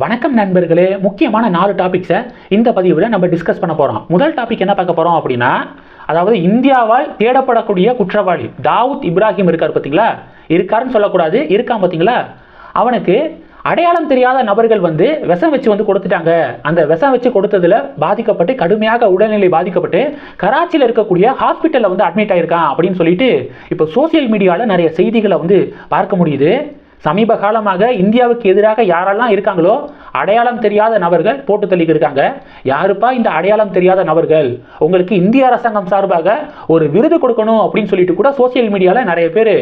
வணக்கம் நண்பர்களே முக்கியமான நாலு டாபிக்ஸை இந்த பதிவில் நம்ம டிஸ்கஸ் பண்ண போகிறோம் முதல் டாபிக் என்ன பார்க்க போகிறோம் அப்படின்னா அதாவது இந்தியாவால் தேடப்படக்கூடிய குற்றவாளி தாவூத் இப்ராஹிம் இருக்கார் பார்த்தீங்களா? இருக்காருன்னு சொல்லக்கூடாது இருக்கான் பார்த்தீங்களா? அவனுக்கு அடையாளம் தெரியாத நபர்கள் வந்து விஷம் வச்சு வந்து கொடுத்துட்டாங்க. அந்த விஷம் வச்சு கொடுத்ததில் பாதிக்கப்பட்டு கடுமையாக உடல்நிலை பாதிக்கப்பட்டு கராச்சியில் இருக்கக்கூடிய ஹாஸ்பிட்டலில் வந்து அட்மிட் ஆயிருக்கான் அப்படின்னு சொல்லிட்டு இப்போ சோசியல் மீடியாவில் நிறைய செய்திகளை வந்து பார்க்க முடியுது. சமீப காலமாக இந்தியாவுக்கு எதிராக யாரெல்லாம் இருக்காங்களோ அடையாளம் தெரியாத நபர்கள் போட்டு தள்ளிக்கு இருக்காங்க. யாருப்பா இந்த அடையாளம் தெரியாத நபர்கள்? உங்களுக்கு இந்திய அரசாங்கம் சார்பாக ஒரு விருது கொடுக்கணும் அப்படின்னு சொல்லிட்டு கூட சோசியல் மீடியாவில் நிறைய பேர்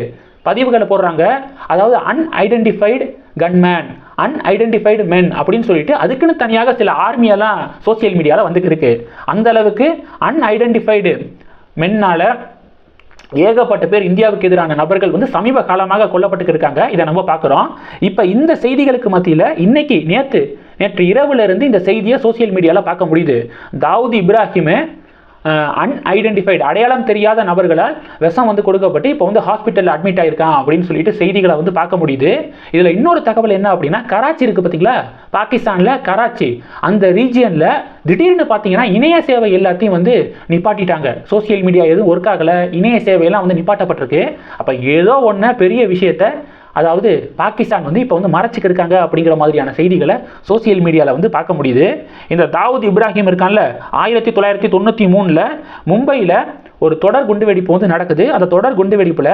பதிவுகளை போடுறாங்க. அதாவது அன்ஐடென்டிஃபைடு கன்மேன் அன்ஐடென்டிஃபைடு மென் அப்படின்னு சொல்லிட்டு அதுக்குன்னு தனியாக சில ஆர்மியெல்லாம் சோசியல் மீடியாவில் வந்துட்டு இருக்கு. அந்த அளவுக்கு அன்ஐடென்டிஃபைடு மென்னால் ஏகப்பட்ட பேர் இந்தியாவுக்கு எதிரான நபர்கள் வந்து சமீப காலமாக கொல்லப்பட்டு இருக்காங்க. இதை நம்ம பார்க்குறோம். இப்போ இந்த செய்திகளுக்கு மத்தியில் இன்னைக்கு நேற்று நேற்று இரவுல இருந்து இந்த செய்தியை சோசியல் மீடியாவில் பார்க்க முடியுது. தாவூத் இப்ராஹிமு அன்ஐடென்டிஃபைடு அடையாளம் தெரியாத நபர்களால் விஷம் வந்து கொடுக்கப்பட்டு இப்போ வந்து ஹாஸ்பிட்டலில் அட்மிட் ஆயிருக்கான் அப்படின்னு சொல்லிட்டு செய்திகளை வந்து பார்க்க முடியுது. இதில் இன்னொரு தகவல் என்ன அப்படின்னா கராச்சி இருக்குது பார்த்தீங்களா பாகிஸ்தானில் கராச்சி. அந்த ரீஜியனில் திடீர்னு பார்த்தீங்கன்னா இணைய சேவை எல்லாத்தையும் வந்து நிப்பாட்டிட்டாங்க. சோசியல் மீடியா எதுவும் ஒர்க் ஆகலை. இணைய சேவையெல்லாம் வந்து நிப்பாட்டப்பட்டிருக்கு. அப்போ ஏதோ ஒன்று பெரிய விஷயத்தை அதாவது பாகிஸ்தான் வந்து இப்போ வந்து மறைச்சிக்கு இருக்காங்க அப்படிங்கிற மாதிரியான செய்திகளை சோசியல் மீடியாவில் வந்து பார்க்க முடியுது. இந்த தாவூத் இப்ராஹிம் இருக்கான்ல ஆயிரத்தி தொள்ளாயிரத்தி தொண்ணூற்றி மூணில் மும்பையில் ஒரு தொடர் குண்டுவெடிப்பு வந்து நடக்குது. அந்த தொடர் குண்டுவெடிப்பில்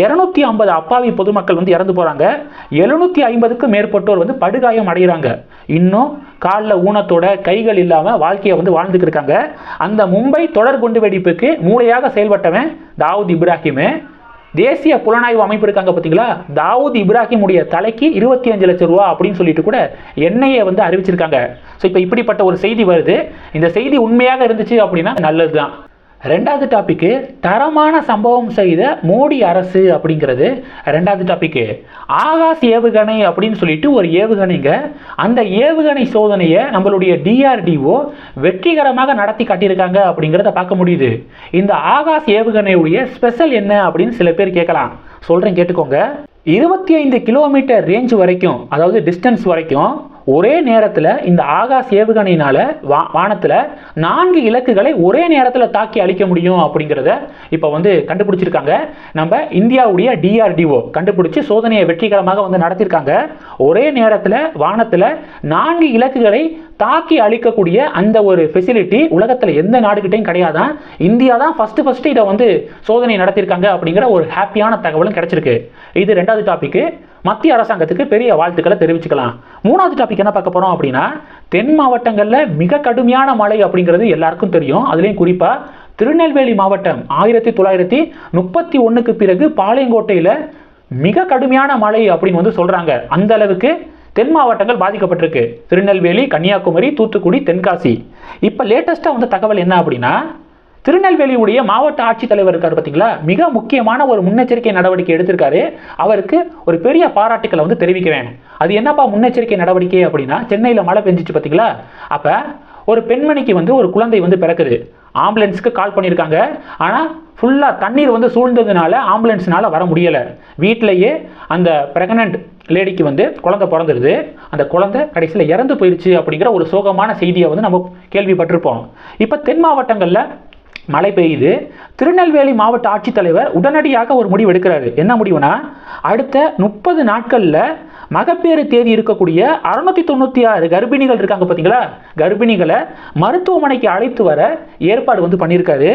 இரநூத்தி ஐம்பது அப்பாவி பொதுமக்கள் வந்து இறந்து போகிறாங்க எழுநூற்றி ஐம்பதுக்கும் மேற்பட்டோர் வந்து படுகாயம் அடைகிறாங்க. இன்னும் காலில் ஊனத்தோட கைகள் இல்லாமல் வாழ்க்கையை வந்து வாழ்ந்துக்கிருக்காங்க அந்த மும்பை தொடர் குண்டுவெடிப்புக்கு மூளையாக செயல்பட்டவன் தாவூத் இப்ராஹிமு. தேசிய புலனாய்வு அமைப்பு இருக்காங்க பார்த்தீங்களா? தாவூத் இப்ராஹிமுடைய தலைக்கு இருபத்தி அஞ்சு லட்சம் ரூபா அப்படின்னு சொல்லிட்டு கூட எண்ணெயை வந்து அறிவிச்சிருக்காங்க. ஸோ இப்போ இப்படிப்பட்ட ஒரு செய்தி வருது. இந்த செய்தி உண்மையாக இருந்துச்சு அப்படின்னா நல்லது தான் ரெண்டாவது டாப்பிக்கு தரமான சம்பவம் செய்த மோடி அரசு அப்படிங்கிறது. ரெண்டாவது டாப்பிக்கு ஆகாஷ் ஏவுகணை அப்படின்னு சொல்லிட்டு ஒரு ஏவுகணைங்க அந்த ஏவுகணை சோதனையை நம்மளுடைய டிஆர்டிஓ வெற்றிகரமாக நடத்தி காட்டியிருக்காங்க அப்படிங்கிறத பார்க்க முடியுது. இந்த ஆகாஷ் ஏவுகணையுடைய ஸ்பெஷல் என்ன அப்படின்னு சில பேர் கேட்கலாம். சொல்கிறேன் கேட்டுக்கோங்க. இருபத்தி ஐந்து கிலோமீட்டர் ரேஞ்ச் வரைக்கும் அதாவது டிஸ்டன்ஸ் வரைக்கும் ஒரே நேரத்தில் இந்த ஆகாஷ் ஏவுகணையினால் வா வானத்தில் நான்கு இலக்குகளை ஒரே நேரத்தில் தாக்கி அழிக்க முடியும் அப்படிங்கிறத இப்போ வந்து கண்டுபிடிச்சிருக்காங்க. நம்ம இந்தியாவுடைய டிஆர்டிஓ கண்டுபிடிச்சி சோதனையை வெற்றிகரமாக வந்து நடத்தியிருக்காங்க ஒரே நேரத்தில் வானத்தில் நான்கு இலக்குகளை தாக்கி அழிக்கக்கூடிய அந்த ஒரு ஃபெசிலிட்டி உலகத்தில் எந்த நாடுகிட்டையும் கிடையாதான் இந்தியா தான் ஃபஸ்ட்டு ஃபஸ்ட்டு இதை வந்து சோதனை நடத்தியிருக்காங்க அப்படிங்கிற ஒரு ஹாப்பியான தகவலும் கிடைச்சிருக்கு. இது ரெண்டாவது டாபிக்கு மத்திய அரசாங்கத்துக்கு பெரிய வாழ்த்துக்களை தெரிவிச்சுக்கலாம். மூணாவது டாபிக் என்ன பார்க்க போகிறோம் அப்படின்னா தென் மாவட்டங்களில் மிக கடுமையான மழை அப்படிங்கிறது எல்லாருக்கும் தெரியும். அதுலேயும் குறிப்பாக திருநெல்வேலி மாவட்டம் ஆயிரத்தி தொள்ளாயிரத்தி முப்பத்தி ஒன்றுக்கு பிறகு பாளையங்கோட்டையில் மிக கடுமையான மழை அப்படின்னு வந்து சொல்கிறாங்க அந்த அளவுக்கு தென் மாவட்டங்கள் பாதிக்கப்பட்டிருக்கு. திருநெல்வேலி கன்னியாகுமரி தூத்துக்குடி தென்காசி. இப்போ லேட்டஸ்ட்டாக வந்த தகவல் என்ன அப்படின்னா திருநெல்வேலியுடைய மாவட்ட ஆட்சித்தலைவர் இருக்கார் பார்த்தீங்களா மிக முக்கியமான ஒரு முன்னெச்சரிக்கை நடவடிக்கை எடுத்திருக்காரு. அவருக்கு ஒரு பெரிய பாராட்டுக்களை வந்து தெரிவிக்க வேணும். அது என்னப்பா முன்னெச்சரிக்கை நடவடிக்கை அப்படின்னா சென்னையில் மழை பெஞ்சிச்சு பார்த்தீங்களா அப்போ ஒரு பெண்மணிக்கு வந்து ஒரு குழந்தை வந்து பிறக்குது. ஆம்புலன்ஸுக்கு கால் பண்ணியிருக்காங்க. ஆனால் ஃபுல்லாக தண்ணீர் வந்து சூழ்ந்ததுனால ஆம்புலன்ஸ்னால் வர முடியலை. வீட்டிலையே அந்த ப்ரெக்னென்ட் லேடிக்கு வந்து குழந்தை பிறந்துருது. அந்த குழந்தை கடைசியில் இறந்து போயிடுச்சு அப்படிங்கிற ஒரு சோகமான செய்தியை வந்து நம்ம கேள்விப்பட்டிருப்போம். இப்போ தென் மாவட்டங்களில் மழை பெய்யுது. திருநெல்வேலி மாவட்ட ஆட்சித்தலைவர் உடனடியாக ஒரு முடிவு எடுக்கிறாரு. என்ன முடிவுனா அடுத்த முப்பது நாட்களில் மகப்பேறு தேதி இருக்கக்கூடிய அறுநூத்தி தொண்ணூற்றி ஆறு கர்ப்பிணிகள் இருக்காங்க பார்த்தீங்களா கர்ப்பிணிகளை மருத்துவமனைக்கு அழைத்து வர ஏற்பாடு வந்து பண்ணியிருக்காரு.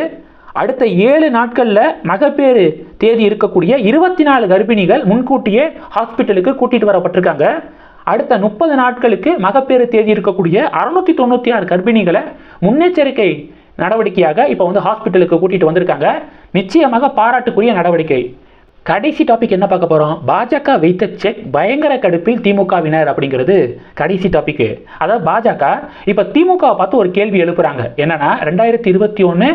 அடுத்த ஏழு நாட்களில் மகப்பேறு தேதி இருக்கக்கூடிய இருபத்தி நாலு கர்ப்பிணிகள் முன்கூட்டியே ஹாஸ்பிட்டலுக்கு கூட்டிகிட்டு வரப்பட்டிருக்காங்க. அடுத்த முப்பது நாட்களுக்கு மகப்பேறு தேதி இருக்கக்கூடிய அறுநூத்தி தொண்ணூற்றி ஆறு கர்ப்பிணிகளை முன்னெச்சரிக்கை நடவடிக்கையாக இப்போ வந்து ஹாஸ்பிட்டலுக்கு கூட்டிகிட்டு வந்திருக்காங்க. நிச்சயமாக பாராட்டுக்குரிய நடவடிக்கை. கடைசி டாபிக் என்ன பார்க்க போகிறோம் பாஜக வைத்த செக் பயங்கர கடுப்பில் திமுகவினர் அப்படிங்கிறது கடைசி டாப்பிக்கு அதாவது பாஜக இப்போ திமுகவை பார்த்து ஒரு கேள்வி எழுப்புறாங்க. என்னன்னா ரெண்டாயிரத்தி இருபத்தி ஒன்று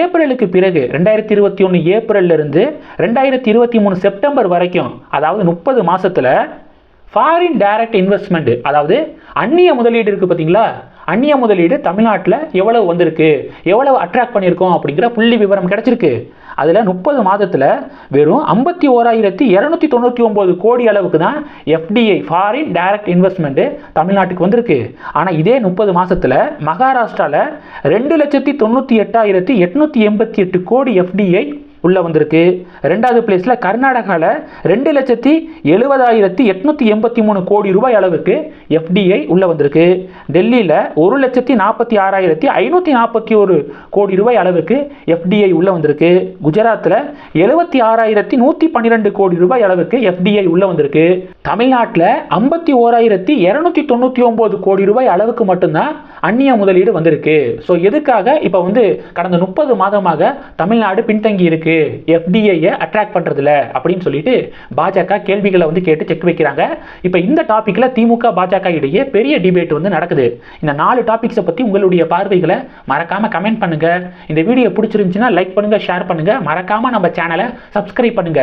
ஏப்ரலுக்கு பிறகு ரெண்டாயிரத்தி இருபத்தி ஒன்று ஏப்ரல்லிருந்து ரெண்டாயிரத்தி இருபத்தி மூணு செப்டம்பர் வரைக்கும் அதாவது முப்பது மாதத்தில் ஃபாரின் டைரக்ட் இன்வெஸ்ட்மெண்ட் அதாவது அந்நிய முதலீடு இருக்குது பார்த்தீங்களா அந்நிய முதலீடு தமிழ்நாட்டில் எவ்வளவு வந்திருக்கு? எவ்வளவு அட்ராக்ட் பண்ணியிருக்கோம் அப்படிங்கிற புள்ளி விவரம் கிடைச்சிருக்கு. அதில் முப்பது மாதத்தில் வெறும் ஐம்பத்தி ஓராயிரத்தி இரநூத்தி தொண்ணூற்றி ஒம்பது கோடி அளவுக்கு தான் எஃப்டிஐ ஃபாரின் டைரக்ட் இன்வெஸ்ட்மெண்ட்டு தமிழ்நாட்டுக்கு வந்திருக்கு. ஆனால் இதே முப்பது மாதத்தில் மகாராஷ்டிராவில் ரெண்டு லட்சத்தி தொண்ணூற்றி எட்டாயிரத்தி எட்நூற்றி எண்பத்தி எட்டு கோடி எஃப்டிஐ உள்ளே வந்திருக்கு. ரெண்டாவது பிளேஸில் கர்நாடகாவில் ரெண்டு லட்சத்தி எழுபதாயிரத்தி எட்நூற்றி எண்பத்தி மூணு கோடி ரூபாய் அளவுக்கு எஃப்டிஐ உள்ளே வந்திருக்கு. டெல்லியில் ஒரு லட்சத்தி நாற்பத்தி ஆறாயிரத்தி ஐநூற்றி நாற்பத்தி ஒரு கோடி ரூபாய் அளவுக்கு எஃப்டிஐ உள்ளே வந்திருக்கு. குஜராத்தில் எழுபத்தி ஆறாயிரத்தி நூற்றி பன்னிரெண்டு கோடி ரூபாய் அளவுக்கு எஃப்டிஐ உள்ளே வந்திருக்கு. தமிழ்நாட்டில் ஐம்பத்தி ஓராயிரத்தி இரநூத்தி தொண்ணூற்றி ஒம்பது கோடி ரூபாய் அளவுக்கு மட்டும்தான் அந்நிய முதலீடு வந்திருக்கு. ஸோ எதுக்காக இப்போ வந்து கடந்த முப்பது மாதமாக தமிழ்நாடு பின்தங்கி இருக்கு எஃப்டிஐயை அட்ராக்ட் பண்ணுறதில்ல அப்படின்னு சொல்லிட்டு பாஜக கேள்விகளை வந்து கேட்டு செக் வைக்கிறாங்க. இப்போ இந்த டாப்பிக்கில் திமுக பாஜக இடையே பெரிய டிபேட் வந்து நடக்குது. இந்த நாலு டாபிக்ஸை பற்றி உங்களுடைய பார்வைகளை மறக்காம கமெண்ட் பண்ணுங்க. இந்த வீடியோ பிடிச்சிருந்துச்சுன்னா லைக் பண்ணுங்க ஷேர் பண்ணுங்க. மறக்காம நம்ம சேனலை சப்ஸ்கிரைப் பண்ணுங்க.